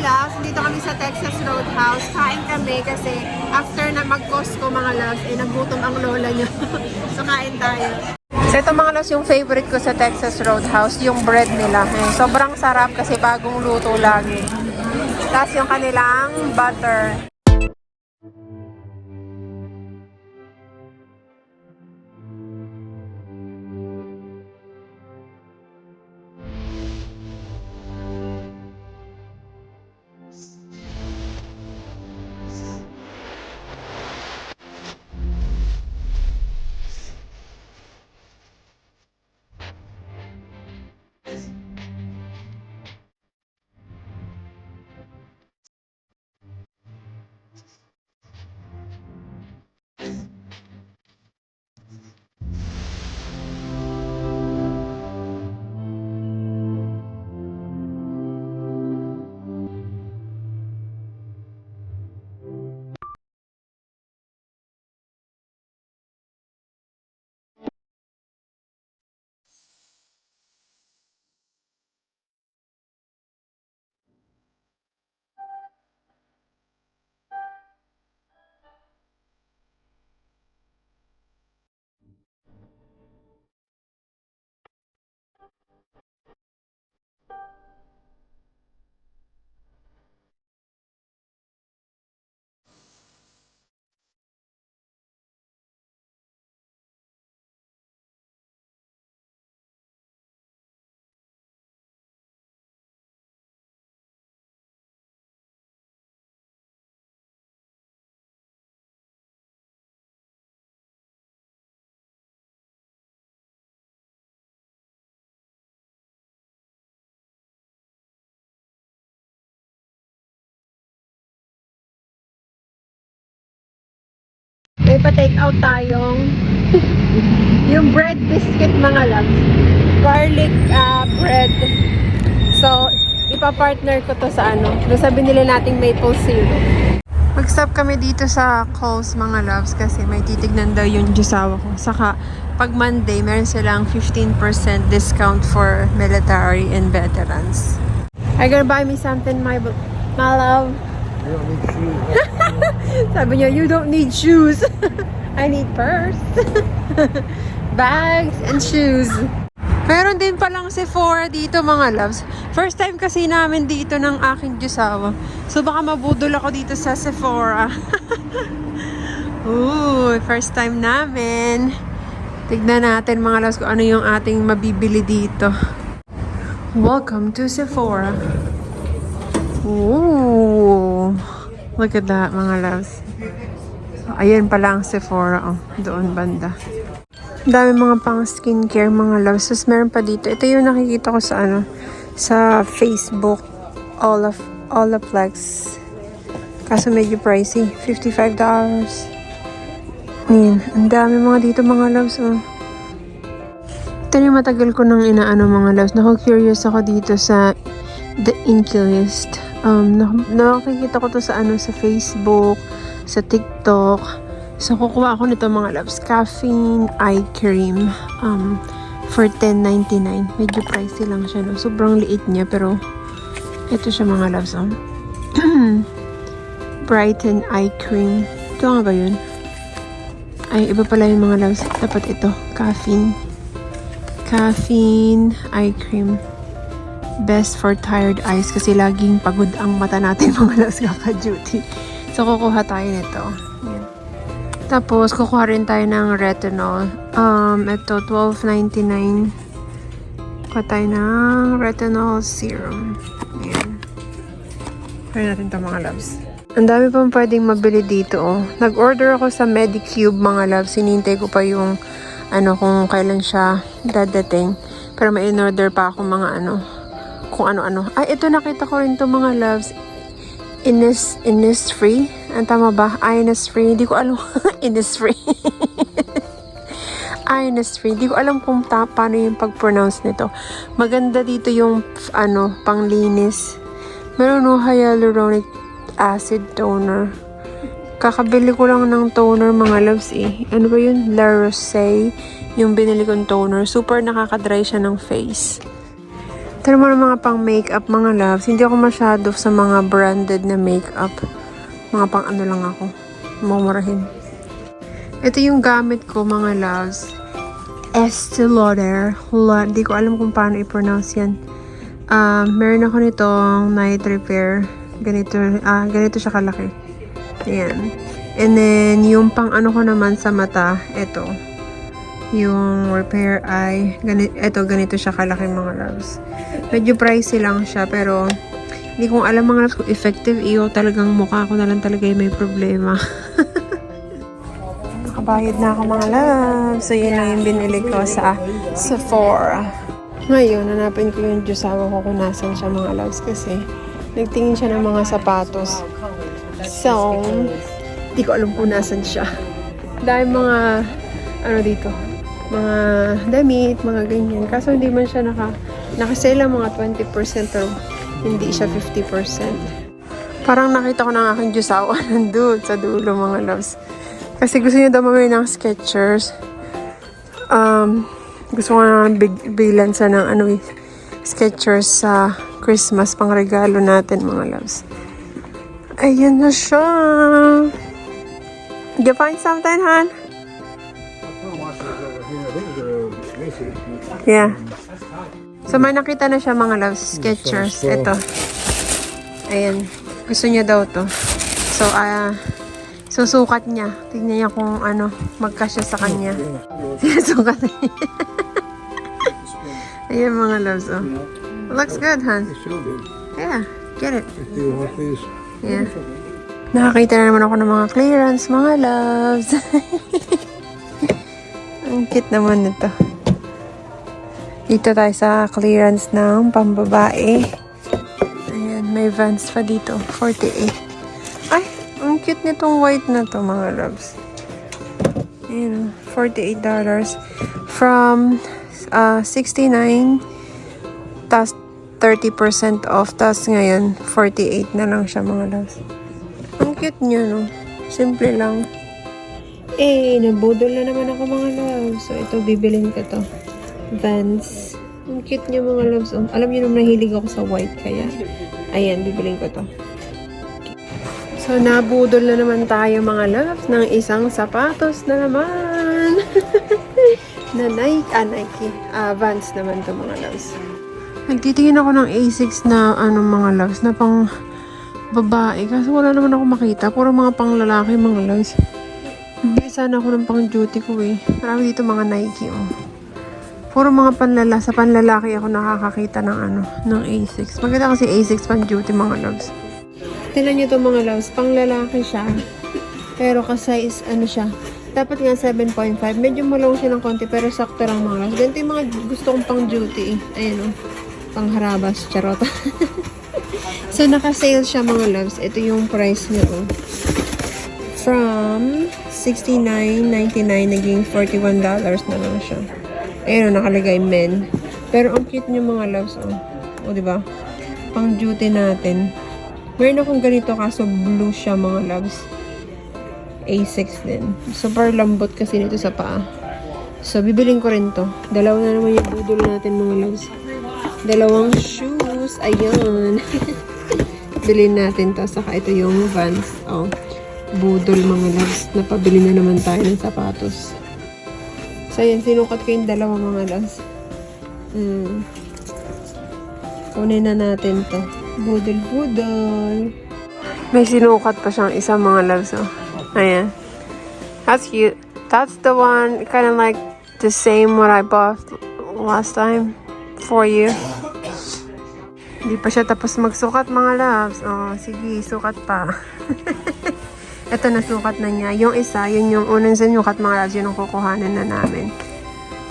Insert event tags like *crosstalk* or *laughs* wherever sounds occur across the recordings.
loves, dito kami sa Texas Roadhouse. Kain kami kasi after na mag-Costco mga loves, eh nagutom ang lola niyo. *laughs* so kain tayo. So ito mga loves, yung favorite ko sa Texas Roadhouse, yung bread nila. Eh, sobrang sarap kasi bagong luto lagi. Tapos yung kanilang butter. May pa-take out tayong *laughs* yung bread biscuit mga loves. Garlic ah, bread. So, ipa-partner ko to sa ano. Doon sa binili nating maple syrup. Mag-stop kami dito sa Coles mga loves kasi may titignan daw yung jusawa ko. Saka, pag Monday, meron silang 15% discount for military and veterans. Are you buy me something, my, my love? *laughs* Sabi niya, you don't need shoes. *laughs* I need purse. *laughs* Bags and shoes. Meron din palang Sephora dito mga loves. First time kasi namin dito ng aking Diyosawa. So baka mabudol ako dito sa Sephora. Ooh, first time namin. Tignan natin mga loves kung ano yung ating mabibili dito. Welcome to Sephora. Ooh. Look at that, mga loves. Ayan pala ang Sephora, oh. Doon banda. Dami mga pang skincare, mga loves. Tapos meron pa dito. Ito yung nakikita ko sa ano, sa Facebook. Olaf, Olaplex. Kaso medyo pricey. $55. Ayan. Ang dami mga dito, mga loves, oh. Ito yung matagal ko nang inaano, mga loves. Nako-curious ako dito sa The Inculist. Um, nak- nakikita ko to sa ano sa Facebook, sa TikTok. So kukuha ako nito mga loves, caffeine eye cream um for 10.99. Medyo pricey lang siya, no. Sobrang liit niya pero ito siya mga loves, oh. *clears throat* Brighten eye cream. Ito nga ba 'yun? Ay, iba pala yung mga loves. Dapat ito, caffeine. Caffeine eye cream best for tired eyes kasi laging pagod ang mata natin *laughs* mga loves kaka-duty. So, kukuha tayo nito. Yan. Tapos, kukuha rin tayo ng retinol. Um, ito, $12.99. Kuha tayo ng retinol serum. Yan. Try natin ito mga loves. Ang dami pang pwedeng mabili dito, oh. Nag-order ako sa Medicube, mga loves. Sinintay ko pa yung, ano, kung kailan siya dadating. Pero may in-order pa ako mga, ano, kung ano-ano. Ay, ito nakita ko rin to mga loves. Innis, Innisfree? Ang tama ba? Innisfree? Hindi ko alam. *laughs* Innisfree. Innisfree. Hindi ko alam kung ta paano yung pag-pronounce nito. Maganda dito yung ano, panglinis. Meron no hyaluronic acid toner. Kakabili ko lang ng toner mga loves eh. Ano ba yun? La Rosé. Yung binili kong toner. Super nakaka-dry siya ng face. Naman ang mga pang makeup mga loves. Hindi ako masyado sa mga branded na makeup. Mga pang ano lang ako. Mumurahin. Ito yung gamit ko mga loves. Estee Lauder. Hindi ko alam kung paano i-pronounce yan. Ah, meron ako nitong night repair. Ganito, ah, ganito siya kalaki. Ayan. And then, yung pang ano ko naman sa mata, ito. Yung repair eye. Ganito, ito, ganito siya kalaki mga loves. Medyo pricey lang siya, pero hindi kong alam mga loves kung effective iyo talagang mukha ko na lang talaga yung may problema. *laughs* Nakabayad na ako mga loves. So, yun lang yung binili ko sa Sephora. Ngayon, hanapin ko yung Diyosawa ko kung nasan siya mga loves kasi nagtingin siya ng mga sapatos. So, hindi ko alam kung nasan siya. Dahil mga, ano dito, mga damit, mga ganyan. Kaso hindi man siya naka, nakasale lang mga 20% pero hindi siya 50%. Parang nakita ko *laughs* ng aking Diyosawa nandun sa dulo mga loves. Kasi gusto niya daw mamili ng Skechers. Um, gusto ko na big, bilan sa ng ano eh, Skechers sa Christmas pang regalo natin mga loves. Ayan na siya. Did you find something, hon? Yeah. So, may nakita na siya mga loves. Skechers. Ito. Ayan. Gusto niya daw to. So, ah, susukat niya. Tignan niya kung ano, magkasya sa kanya. *laughs* Sinusukat niya. Ayan mga loves, oh. Looks good, hon. Yeah, get it. Yeah. Nakakita na naman ako ng mga clearance, mga loves. *laughs* Ang cute naman nito. Dito tayo sa clearance ng pambabae. Ayan, may Vans pa dito. 48. Ay, ang cute nitong white na to, mga loves. Ayan, $48 from uh, 69 tas 30% off. Tas ngayon, 48 na lang siya mga loves. Ang cute niya, no? Simple lang. Eh, nabudol na naman ako mga loves. So, ito, bibilin ko to. Vans. Ang cute niya mga loves. Oh. Alam niyo naman nahilig ako sa white, kaya ayan, bibilin ko to. So, nabudol na naman tayo mga loves ng isang sapatos na naman. *laughs* na Nike, ah, Nike. Ah, Vans naman to mga loves. Nagtitingin ako ng A6 na ano mga loves na pang babae kasi wala naman ako makita. Puro mga pang lalaki mga loves. Bili sana ako ng pang duty ko eh. Marami dito mga Nike oh. Puro mga panlala. Sa panlalaki ako nakakakita ng ano, ng A6. Maganda kasi A6 pang duty mga loves. Tingnan nyo to mga loves. Pang lalaki siya. Pero kasi is ano siya. Dapat nga 7.5. Medyo malong siya ng konti pero sakto lang mga loves. Ganito yung mga gusto kong pang duty eh. Ayan oh. Pang harabas. Charot. *laughs* so naka-sale siya mga loves. Ito yung price niya oh. From 69.99 naging $41 na lang siya. Ayun, oh, nakalagay men. Pero ang cute niya mga loves, oh. O, di ba? Pang duty natin. Meron akong ganito kaso blue siya mga loves. A6 din. Super lambot kasi nito sa paa. So, bibiling ko rin to. Dalawa na naman yung budol natin mga loves. Dalawang shoes. Ayan. *laughs* Bilhin natin to. Saka ito yung Vans. Oh. Budol mga loves. Napabili na naman tayo ng sapatos. So, ayan. Sinukat ko yung dalawa mga loves. Mm. Kunin na natin to. Budol, budol. May sinukat pa siyang isang mga loves. Oh. Ayan. That's cute. That's the one, kind of like the same what I bought last time for you. Hindi pa siya tapos magsukat mga loves. Oh, sige, sukat pa. *laughs* Ito nasukat na niya. Yung isa, yun yung unang sinukat mga loves, yun ang kukuhanan na namin.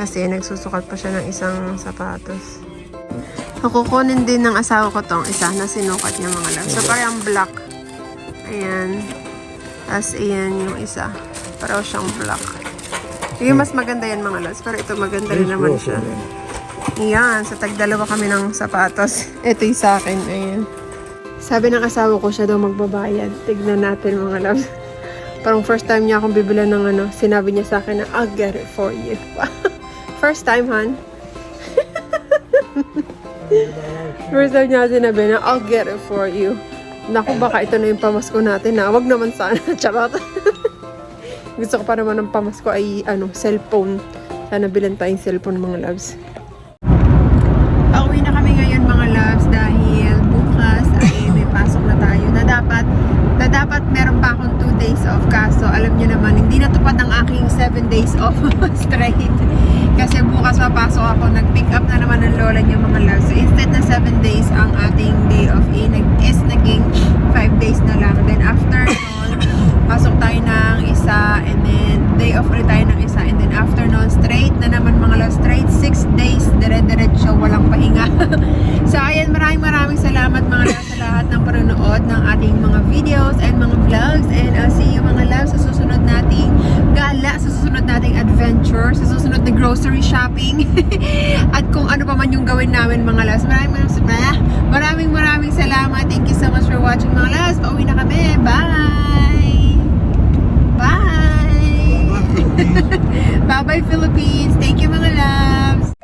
Kasi nagsusukat pa siya ng isang sapatos. So, kukunin din ng asawa ko tong isa na sinukat niya mga loves. So, parang black. Ayan. Tapos, ayan yung isa. Pareho siyang black. Yung mas maganda yan mga loves. Pero ito maganda rin naman siya. Ayan. Sa tagdalawa kami ng sapatos. *laughs* Ito yung sa akin. Ayan. Sabi ng asawa ko siya daw magbabayad. Tignan natin mga loves. *laughs* Parang first time niya akong bibilan ng ano. Sinabi niya sa akin na, I'll get it for you. *laughs* first time, hon. *laughs* First time niya sinabi na, I'll get it for you. Naku, baka ito na yung pamasko natin na. Wag naman sana. Charot. Gusto ko pa naman ng pamasko ay, ano, cellphone. Sana bilan tayong cellphone, mga loves. Pauwi na kami ngayon, mga loves, dahil bukas ay may pasok na tayo na dapat na dapat meron pa akong 2 days off. Kaso alam niyo naman hindi natupad ang aking 7 days off *laughs* straight. Kasi bukas papasok ako nag-pick up na naman ng lola niya mga loves so instead na 7 days ang ating day off eh, nag is naging 5 days na lang. Then after nun pasok tayo ng isa and then day off ulit tayo ng isa and then after nun straight na naman mga loves straight 6 days dire-diretso walang pahinga so ayan maraming maraming salamat mga loves sa lahat ng panonood ng ating mga videos and mga vlogs and I'll see you mga loves sa susunod nating gala sa susunod nating adventure sa susunod na grocery shopping. *laughs* At kung ano pa man yung gawin namin mga loves. Maraming maraming maraming maraming salamat. Thank you so much for watching mga loves. Pauwi na kami. Bye. Bye. Bye bye Philippines *laughs*